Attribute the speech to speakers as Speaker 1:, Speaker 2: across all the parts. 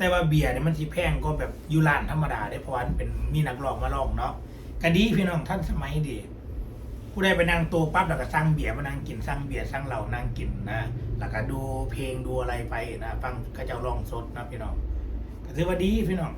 Speaker 1: แต่ว่าเบียร์เนี่ยมันสิแพงก็แบบอยูร้านธรรมดาได้เพราะว่ามันเป็นมีนักร้องมาร้องเนาะก็ดีพี่น้องท่านสมัยดีผู้ใดไปนั่งโต๊ะปั๊บแล้วก็สั่งเบียร์มานั่งกินสั่งเบียร์สั่งเหล้านั่งกินนะแล้วก็ดูเพลงดูอะไรไปนะฟังเขจ้าร้องสดนะพี่น้องก็ถือว่าดีพี่น้อง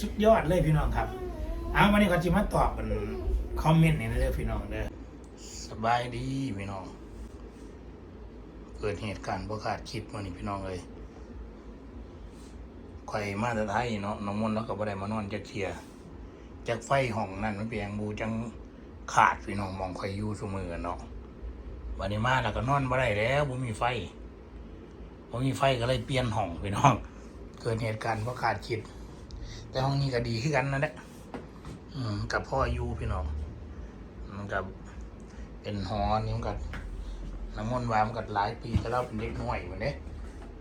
Speaker 1: สุดยอดเลยพี่น้องครับเอาวันนี้ก็จิมาตอบเป็นคอมเมนต์นี่นะเด้อพี่น้องเด้อสบายดีพี่น้อง เกิดเหตุการณ์ประกาศคิดมานี่พี่น้องเลย ข่อยมาแต่ไทยเนาะน้องมนต์แล้วก็บ่ได้มานอนจักเทียจากไฟห้องนั่นมันเปียงบูจังขาดพี่น้องมองข่อยอยู่ซุมือเนาะวันนี้มาแล้วก็นอนบ่ได้แล้วบ่มีไฟบ่มีไฟก็เลยเปลี่ยนห้องพี่น้อง เกิดเหตุการณ์ปราะกาศคิด แต่ห้องนี้ก็ดีขึ้นกันนั่นแหละอืมกับพ่ออยู่พี่น้องมันกับเป็นหอนี่มันกับน้ำมนต์วามนกัหลายปีแต่เราเป็นเด็กน้อยเหมือนเด้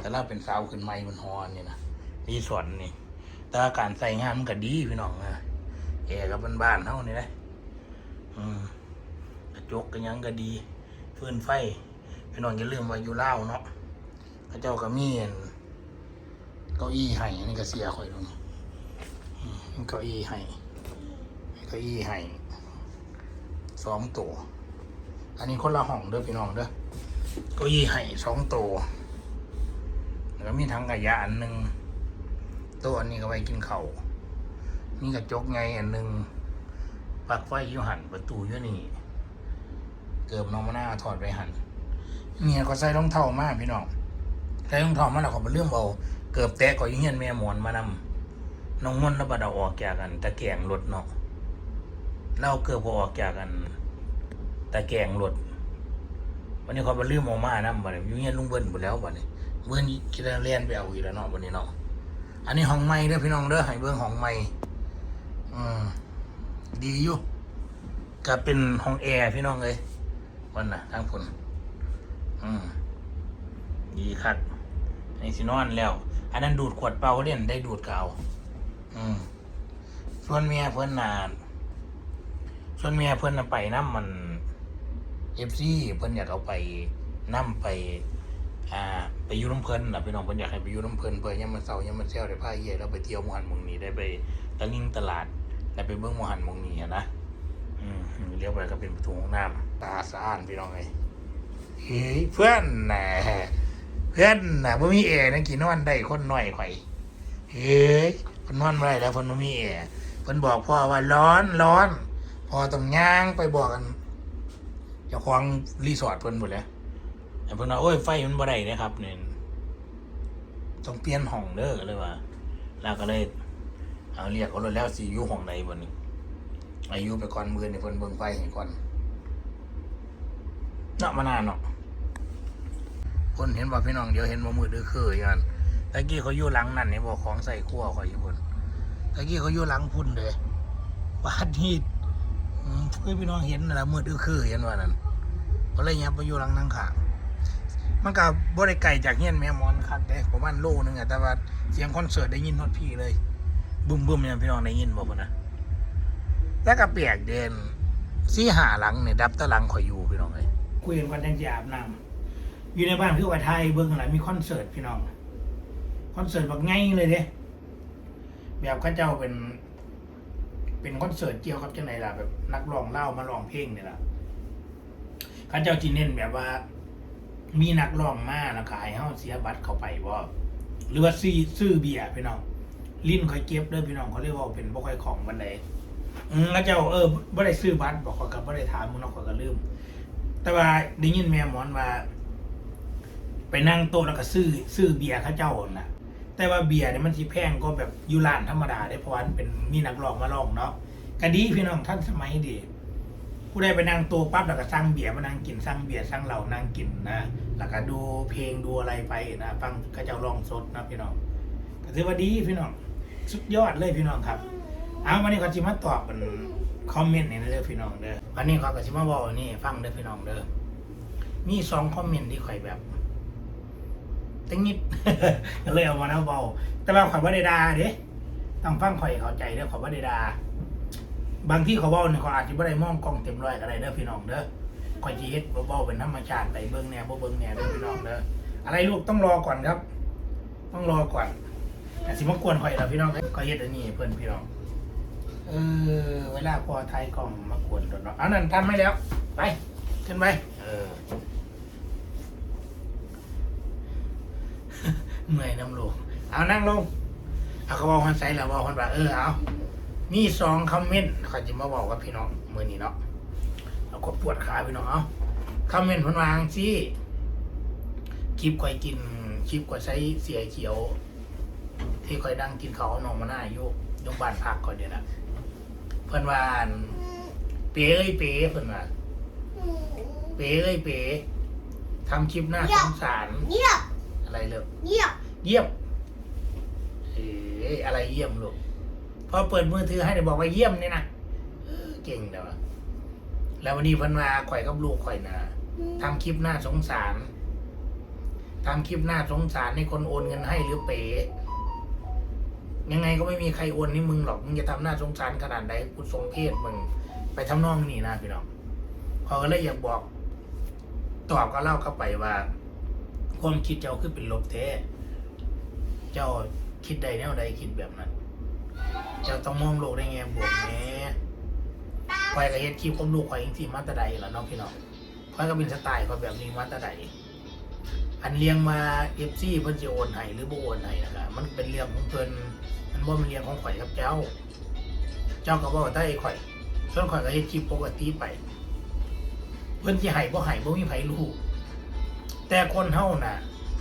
Speaker 1: แต่เราเป็นสาวขึ้นใหม่บนฮอนนี่นะ รีสอร์ทนี่ แต่การใส่งานมันก็ดีพี่น้องนะแอร์กับบ้านๆเท่านี่นะอืมกระจกกันยังก็ดีฟืนไฟพี่น้องอย่าลืมว่าอยู่เล่าวเนาะพระเจ้าก็มีนเก้าอี้ให้อันนี่ก็เสียคอยตรงนี้เก้าอี้ให้เก้าอี้ให้สองตัวอันนี้คนละห้องเด้อพี่น้องเด้อเก็ยี่ไห่สองตัวแล้วก็มีทั้งกระยะอันหนึ่ง ตัวอันนี้ก็ไว้กินเขา่าวมีกระจกไงอันหนึ่งปลักไฟอยู่หันประตูอยู่นี่ เกือบน้องมาหน้าถอดไปหันเมียก็ใส่รองเท้ามากพี่น้องใส่รองเท้ามาแล้วเขาไปเรื่องเอาเกือบแตะก็อยุ่งเงียนแม่หมอนมานำน้องม่นแล้วบัดเอาออกจากกันตะแกงรถเนาะเราเกือบบ่ออกจากกันตะแกงรถวันนี้เขาไปลืมออกมานะบัดนี้อยุ่งเงี้ยลุงเบิ้ลหมดแล้วบัดนี้เบิ้ลคิดว่าเรียนไปเอาอีกแล้วเนาะวันนี้เนาะ อันนี้ห้องใหม่เด้อพี่น้องเด้อให้เบิ้งห้องใหม่อืมดีอยู่ก็เป็นห้องแอร์พี่น้องเลยวันน่ะทางผลอืมดีคักในสินอนแล้ว อันนั้นดูดขวดเปล่าเล่นได้ดูดเก่าอืมส่วนเมียเพิ่อนน่ะส่วนเมียเพิ่นน่ะไปน้ำมันเอฟซีเพิ่อนอยากเอาไปน้ำไป อ่าไปอยูน้ำเพลินนะพี่น้องเพิ่นอยากให้ไปอยูน้ำเพลินเพื่อยามมันเศร้ายามมันเซลได้พาเย่แล้วไปเที่ยวมหันมงนี้ได้ไปตะลิงตลาดได้ไปเบิ่งมหันมงนี้อะนะอืมเลี้ยวไปก็เป็นประตูห้องน้ำตาสะอาดพี่น้องเอ้ยเฮ้ยเพื่อนน่ะเพื่อนน่ะบ่มีแอร์นะกี่นอนได้คนหน้อยข่อยเฮ้ยเพิ่นนอนบ่ได้แล้วเพิ่นบ่มีแอร์เพิ่นบอกพ่อว่าร้อนร้อนพอต้องย่างไปบอกกันเจ้าของรีสอร์ทเพิ่นหมดแล้ว เพิ่นว่าโอ้ยไฟมันบ่ได้นะครับเนี่ยต้องเปลี่ยนห้องเด้อเลยว่าแล้วก็เลยเอาเรียกเขาเลยแล้วสิอยู่ห้องใดบ่นี้อายุไปก่อนมื้อนี่เพิ่นเบิ่งไฟให้ก่อนเนาะมานานเนาะคนเห็นว่าพี่น้องเดี๋ยวเห็นว่ามือดื้อคือยันตะกี้เขาอยู่หลังนั่นนี่บอกของใส่ครัวข่อยอยู่เพิ่นตะกี้เขาอยู่หลังพุ่นเด้บาดนี้เพื่อนพี่น้องเห็นนั่นแหละมือดื้อคือเห็นว่านั่นก็เลยยับไปอยู่หลังนั่งขาง มันก็บ่ได้ไกลจากเฮียนแม่มอนคักเด้ประมาณโลนึงอะแต่ว่าเสียงคอนเสิร์ตได้ยินฮอดพี่เลยบึ้มบึ้มเนี่ยพี่น้องได้ยินบ่พุ่นะแล้วก็เปียกเด่นสีหาหลังเนี่ยดับตะหลังข่อยอยู่พี่น้องเอ้ยคุยกันวันจังสิอาบน้ำอยู่ในบ้านคือว่าไทยเบิ่งอะไรมีคอนเสิร์ตพี่น้องคอนเสิร์ตแบบไงเลยเด้แบบข้าเจ้าเป็น เป็นคอนเสิร์ตเกี่ยวกับจังไหนล่ะแบบ นักร้องเล่ามาร้องเพลงเนี่ยล่ะข้าเจ้าจีเน้นแบบว่า มีนักร้องมาแล้วขายเฮาเสียบัตรเข้าไปบ่หรือว่าซื้อซื้อเบียร์พี่น้อง ลิ้นค่อยเก็บเด้อพี่น้องเขาเรียกว่าเป็นบ่ค่อยของบันไดอืมเข้าเจ้าเออบ่ได้ซื้อบัตรบอกเขาก็บ่ได้ถามมึงเนาะเขาก็ลืม แต่ว่าได้ยินแม่หมอนว่า ไปนั่งโต๊ะแล้วก็ซื้อซื้อเบียร์เข้าเจ้าน่ะ แต่ว่าเบียร์เนี่ยมันสิแพงก็แบบอยูร้านธรรมดาได้เพราะว่ามันเป็นมีนักร้องมาร้องเนาะก็ดีพี่น้องท่านสมัยดี ผู้ใดไปนั่งโต๊ะปั๊บแล้วก็สั่งเบียร์มานั่งกินสั่งเบียร์สั่งเหล้านั่งกินนะแล้วก็ดูเพลงดูอะไรไปนะฟังเขาจ้าร้องสดนะพี่น้องก็ถือว่าดีพี่น้องสุดยอดเลยพี่น้องครับเอาวันนี้ก็จิมาตอบเป็นคอมเมนต์นี่นะเด้อพี่น้องเด้อวันนี้เขาก็จิมาบอกนี่ฟังเด้อพี่น้องเด้อมีสองคอมเมนต์ที่ข่อยแบบตั้งนิดก็เลยเอามาแล้วเบาแต่ว่าข่อยว่าได้ดาเด้ต้องฟังข่อยเข้าใจเด้อข่อยว่าได้ดา บางที่เขาเว้าเนี่ยเขาอาจจะไม่ได้มองกล้องเต็มร้อยก็ได้เด้อพี่น้องเด้อข่อยจีเฮ็ดเบาๆเป็นธรรมชาติไปเบิ้งแหน่บ่เบิ้งแหน่เด้อพี่น้องเด้ออะไรลูกต้องรอก่อนครับ ต้องรอก่อนแต่สิมากวนข่อยแล้วพี่น้องก็เฮ็ดอันนี้เพิ่อนพี่น้องเออเวลาพอไทยกล่องมากวนตัวเนาะเอานั่นทำให้แล้ว ไปขึ้นไปเออเมื่อยน้ำลงเอานั่งลงเอาเขาบอกคนใส่แล้วบอกคนว่าเออเอา มีสองคอมเมนต์เขาจะมาบอกกับพี่น้องมือนี้เนาะเราก็ปวดขาพี่น้องเอาคอมเมนต์เพนวาจังสิคลิปก่อยกินคลิปก่อยใช้เสียเขียว ที่ก่อยดังกินเขาวหนองมาหน้าอยู่ยงบ้านพักก่อนเดี๋ยวนะเพื่อนว่าอั่นเป๋เอ้ยเป๋เพื่อนว่าเป๋เอ้ยเป๋ทำคลิปหน้าสงสาร
Speaker 2: เงียบ
Speaker 1: อะไรเลิก
Speaker 2: เงียบ
Speaker 1: เยี่ยมเอ้ยอะไรเยี่ยมลูก พอเปิดมือถือให้ได้บอกว่าเยี่ยมเนี่ยนะเก่งเด้อแล้ววันนี้พันมาข่อยกับลูกข่อยนะทำคลิปหน้าสงสารทำคลิปหน้าสงสารให้คนโอนเงินให้หรือเป๋ยังไงก็ไม่มีใครโอนให้มึงหรอก มึงจะทำหน้าสงสารขนาดไหนกูสงเพศมึง ไปทำนองนี่นะพี่น้องพอก็เลยอยากบอก ตอบก็เล่าเข้าไปว่า ความคิดเจ้าคือเป็นลบแท้ เจ้าคิดใดแนวใดคิดแบบนั้น จ้าต้องมองโลกในแง่บวกแหน่คอยกับเฮ็ดคลิปกับลูกคอยจริงๆมาแตะใดล่ะเน้องพี่น้องคอยก็เป็นสไตล์คอยแบบนี้มาแตะใดอันเลี้ยงมาเอฟซีเพิ่นจะโอนให้หรือบ่โอนให้นะครับมันเป็นเรื่องของเพิ่นมันบ่เป็นเรื่องของข่อยกับเจ้า เจ้าก็บอกว่าถ้ไอ้ข่อยส่วนข่อยก็เฮ็ดคลิปปกติไป เพิ่นสิให้บ่ให้บ่มีไผรู้แต่คนเฮาน่ะ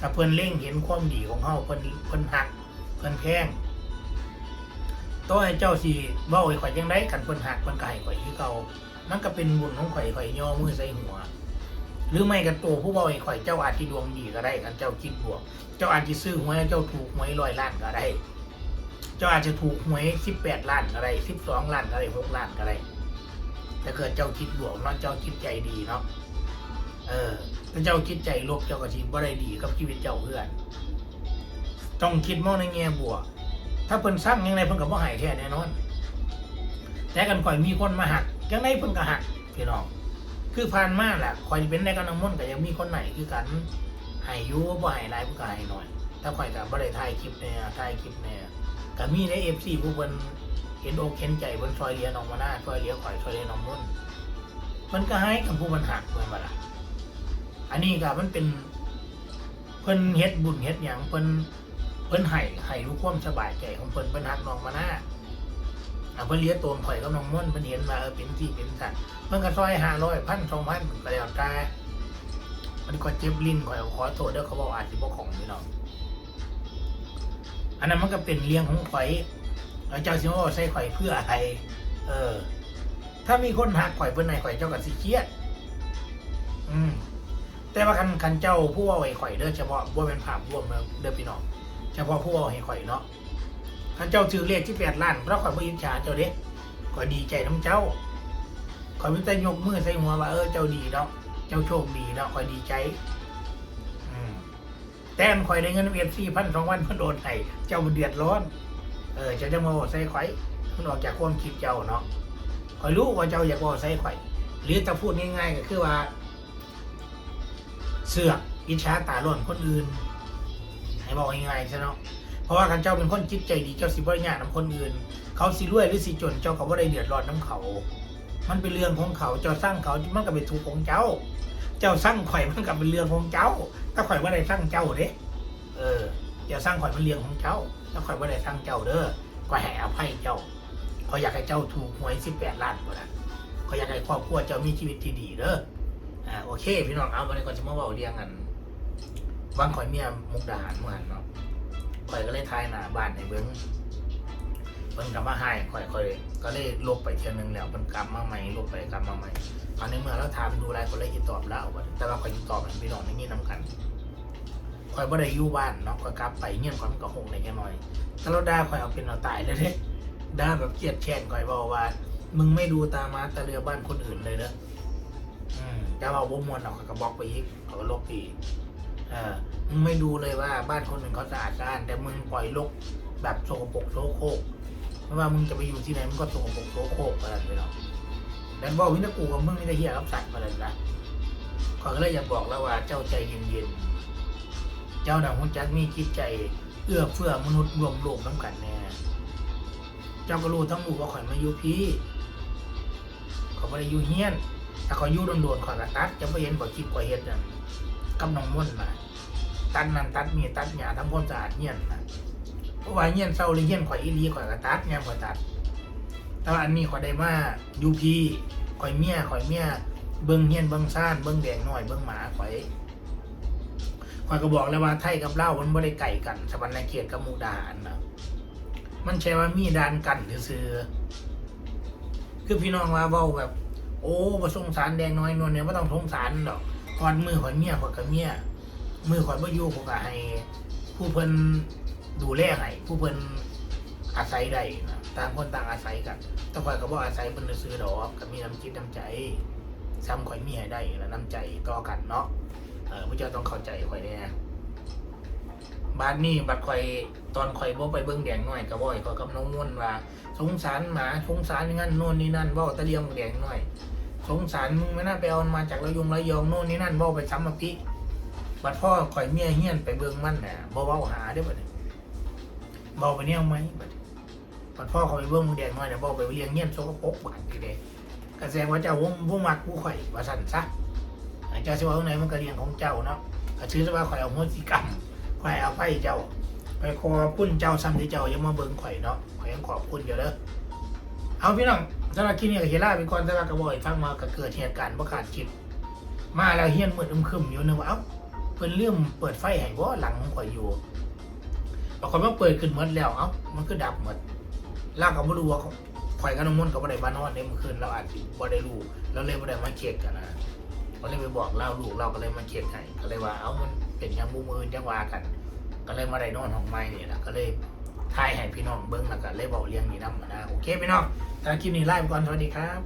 Speaker 1: ถ้าเพิ่นเล่งเห็นความดีของเฮาเพิ่นเพิ่นหัก เพิ่นแพง ต่อให้เจ้าสิเว้าให้ข่อยจังได๋กันเพิ่นหักเพิ่นก็ให้ข่อยคือเก่ามันก็เป็นบุญของข่อยข่อยย่อมือใส่หัว หรือไม่ก็ตัวผู้เว้าให้ข่อยเจ้าอาจสิดวงดีก็ได้กันเจ้าคิดบวก เจ้าอาจสิซื้อหวยเจ้าถูกหวยร้อยล้านก็ได้ เจ้าอาจจะถูกหวย18ล้านก็ได้12ล้านก็ได้6ล้านก็ได้ถ้าเกิดเจ้าคิดบวกเนาะเจ้าคิดใจดีเนาะเออถ้าเจ้าคิดใจลบเจ้าก็สิบ่ได้ดีกับชีวิตเจ้าเพื่อน ต้องคิดมองในแง่บวก ถ้าเพิ่นสร้างยังไงเพิ่นก็บ่ใหายแท้แน่นอน แต่กันข่อยมีคนมาหักจังไดเพิ่นก็หักพี่น้องคือผ่านมาแหละข่อยเป็นได้กันน้ำมนต์ก็ยังมีคนไหนคือกันให้อยู่บ่ให้หลายเพิ่นก็ให้น้อย ถ้าข่อยก็บ่ได้ถ่ายคลิปแน่ถ่ายคลิปแน่ก็มีใน FC ผู้เพิ่นเห็นอกเห็นใจเพิ่นซอยเลือน้องมาหน้าซอยเลือข่อยซอยเลือน้องมนต์มันก็ให้กับผู้มันหักเหมือนบ่ล่ะอันนี้ก็มันเป็นเพิ่นเฮ็ดบุญเฮ็ดหยังเพิ่น เพิ่นให้ให้รู้ความสบายใจของเพิ่นเพิ่นฮักน้องมาหน้าอะเพิ่นเลี้ยงตัวข่อยกับน้องม่อนเพิ่นเห็นว่าเออเป็นที่เป็นสัตว์เพิ่นก็ซอย500พัน2,000ก็แล้วแต่มันก็เจ็บลิ้นข่อยก็ขอโทษเด้อเขาบอกอาจสิบ่ของพี่น้องอันนั้นมันก็เป็นเลี้ยงของข่อยแล้วเจ้าสิมาว่าใส่ข่อยเพื่ออะไรเออ ถ้ามีคนหักข่อยเพิ่นให้ข่อยเจ้าก็สิเครียด อืมแต่ว่าคันคันเจ้าผู้ว่าให้ข่อยเด้อเฉพาะว่าเป็นภาพรวมเด้อเด้อพี่น้อง เฉพาะผู้เว่าให้ข่อยเนาะคันเจ้าถือเลขที่แปดล้านเพราะข่อยบ่อิจฉาเจ้าเด้ข่อยดีใจน้ำเจ้าข่อยมีแต่ยกมือใส่หัวว่าเออเจ้าดีเนาะเจ้าโชคดีเนาะข่อยดีใจอืมแต่อันข่อยได้เงินเวียนสี่พันสองพันเพิ่นโดนให้เจ้าเดือดร้อน เออจ้าจะมาบอกใส่ข่อยมันออกจากความคิดเจ้าเนาะข่อยรู้ว่าเจ้าอยากบอกใส่ข่อย หรือถ้าพูดง่ายๆก็คือว่า เสือกอิจฉาตาล้นคนอื่น บอกง่ายๆใช่เนาะเพราะว่าคันเจ้าเป็นคนจิตใจดีเจ้าสิบ่ได้ยากนํคนอื่น เขาสิรวยหรือสิจนเจ้าก็บ่ได้เดือดร้อนนํเขา มันเป็นเรื่องของเขาเจ้าสร้างเขามันก็เป็นทุกข์ของเจ้า เจ้าสร้างข่อยมันก็เป็นเรื่องของเจ้าถ้าข่อยบ่ได้สร้างเจ้าเด้เออเจ้าสร้างข่อยเป็นเรื่องของเจ้าถ้าข่อยบ่ได้สร้างเจ้าเด้อก็ให้อภัยเจ้าเขาอยากให้เจ้าถูกหวย18ล้านบ่ล่ะเขาอยากให้ครอบครัวเจ้ามีชีวิตที่ดีเด้ออ่าโอเค พี่น้องเอาวันนี้ก่อนจะมาเว่าเรียงกัน วางข่อยเมียมุกดาหารเมื่อหันเนาะข่อยก็เลยทายหนาบ้านในเบิ้งเบิ้งกลับมาให้ข่อยข่อยก็เลยลบไปเที่ยวหนึงแล้วมันกลับมาใหม่ลบไปกลับมาใหม่ตอนนี้เมื่อเราถามดูอะไรคนเลยติดตอบแล้วแต่ว่าข่อยติดตอบให้พี่น้องในนี้นำกันข่อยบ่ได้อยู่บ้านเนาะข่อยกลับไปเงียบข่อยมันก็คงได้แค่น้อยถ้าเราด่าข่อยเอาเป็นเอาตายเลยเด้ด่าแบบเกลียดแค้นข่อยบอกว่า มึงไม่ดูตามาตาเรือบ้านคนอื่นเลยเด้ออืมจะเอาบ่มวนออกขาก็บล็อกไปอีกเขาก็ลบไปอีก มึงไม่ดูเลยว่าบ้านคนอื่นเขาสะอาดสะอาดแต่มึงปล่อยลกแบบโสกปรกโสโครกไม่ว่ามึงจะไปอยู่ที่ไหนมึงก็โสกปรกโสโครกอะไรไปหรอกแต่บอกวินากูกับมึงนี่ได้เหี้ยรับสัตว์มาเลยนะขอก็เลยอยากบอกแล้วว่าเจ้าใจเย็นๆเจ้าหนังหุ่นจักมีจิตใจเอื้อเฟื้อมนุษย์รวมโลกน้ำกันแน่เจ้าก็รู้ทั้งรู้ว่าข่อยมาอยู่พี่เขาไม่ได้อยู่เฮียนถ้าเขาอยู่โดนๆข่อยก็ตัดจะไม่เห็นข่อยคลิปข่อยเฮ็ดนั่น กับน้องม่วนมาตัดนั่นตัดนี่ตัดหญ้าทำความสะอาดเฮียนนะเพราะว่าเฮียนเศร้าหรือเฮียนข่อยอีลีข่อยก็ตัดยามข่อยตัด แต่ว่าอันนี้ข่อยได้มายูพีข่อยเมียข่อยเมียเบิ่งเฮียนเบิ่งซ่านเบิ่งแดงน้อยเบิ่งหมาข่อยข่อยก็บอกแล้วว่าไทยกับเลาวมันบ่ได้ไก่กันสวรรค์เขตกับมุกดาหารนะมันใช่ว่ามีดานกันซื่อคือพี่น้องว่าเว้าแบบ โอ้บ่สงสารแดงน้อยนวลเนี่ยบ่ต้องสงสารดอก ตอนมือข่อยเมียข่อยกับเมียมือข่อยบ่อยู่ข่อยก็ให้ ผู้เพิ่นดูแลให้ผู้เพิ่นอาศัยได้นะต่างคนต่างอาศัยกันแต่ข่อยก็บ่อาศัยเพิ่นซื้อดอกก็มีน้ำจิตน้ำใจซ้ำข่อยเมีให้ได้แล้วน้ำใจต่อกันเนาะเออพระเจ้าต้องเข้าใจข่อยแน่บ้านนี้บัดข่อยตอนข่อยบ่ไปเบิ่งแดงน้อยก็บ่อยข่อยกับน้องม่วนว่า สงสารหมาสงสารงั้นโน่นนี่นั่นเว้าตะเลียงแดงน้อย สงสารมึงไม่น่าไปเอามาจากระยงระยองโน่นนี่นั่นเว้าไปซ้ำมาพิบัดพ่อข่อยเมียเฮี้ยนไปเบิงมันน่ะบ่เว้าหาเด้บัดนี้เว้าไปแนวไหมบัดบัดพ่อเขาไปเบิ่งแดงน้อยเนี่ยเว้าไปเลี้ยงเฮียนโซกปกบาดทีเด้ก็แสดงว่าเจ้าวงบ่มักผู้ข่อยว่าซั่นซะเจ้าสิว่าข้างในมันก็เรียงของเจ้าเนาะก็ถือซะว่าข่อยเอาโหสิกรรมข่อยเอาไฟเจ้าไปขอพุ่นเจ้าซ้ำที่เจ้าย่ามาเบิ่งข่อยเนาะข่อยยังขอบคุณอยู่เด้อเอาพี่น้อง สำหรับคลิปนี้ก็เฮล่าไปก่อนสำหรับกระบอกฟังมาก็เกิดเหตุการณ์ประกาศคิดมาแล้วเฮียนมืดอึมครึมอยู่นึกว่าเอ้าเพิ่นเรื่องเปิดไฟให้บ่หลังของข่อยอยู่บางคนมาเปิดขึ้นหมดแล้วเอ้ามันก็ดับหมดลากก็บ่รู้ว่าข่อยกับน้องมนต์ก็บ่ได้มานอนในเมื่อคืนเราอาจสิบ่ได้รู้เราเลยบ่ได้มาเช็คกันนะก็เลยไปบอกเล่าลูกเราก็เลยมาเขียนให้ก็เลยว่าเอ้ามันเป็นยังบูมือยังว่ากัน ก็เลยมาได้นอนของไม้นี่แหละก็เลย ทายให้พี่น้องเบิ้งแล้วก็เลยบอกเลี้ยงนี่น้ำมานะโอเคพี่น้องถ้าคลิปนี้ไล่ไปก่อนสวัสดีครับ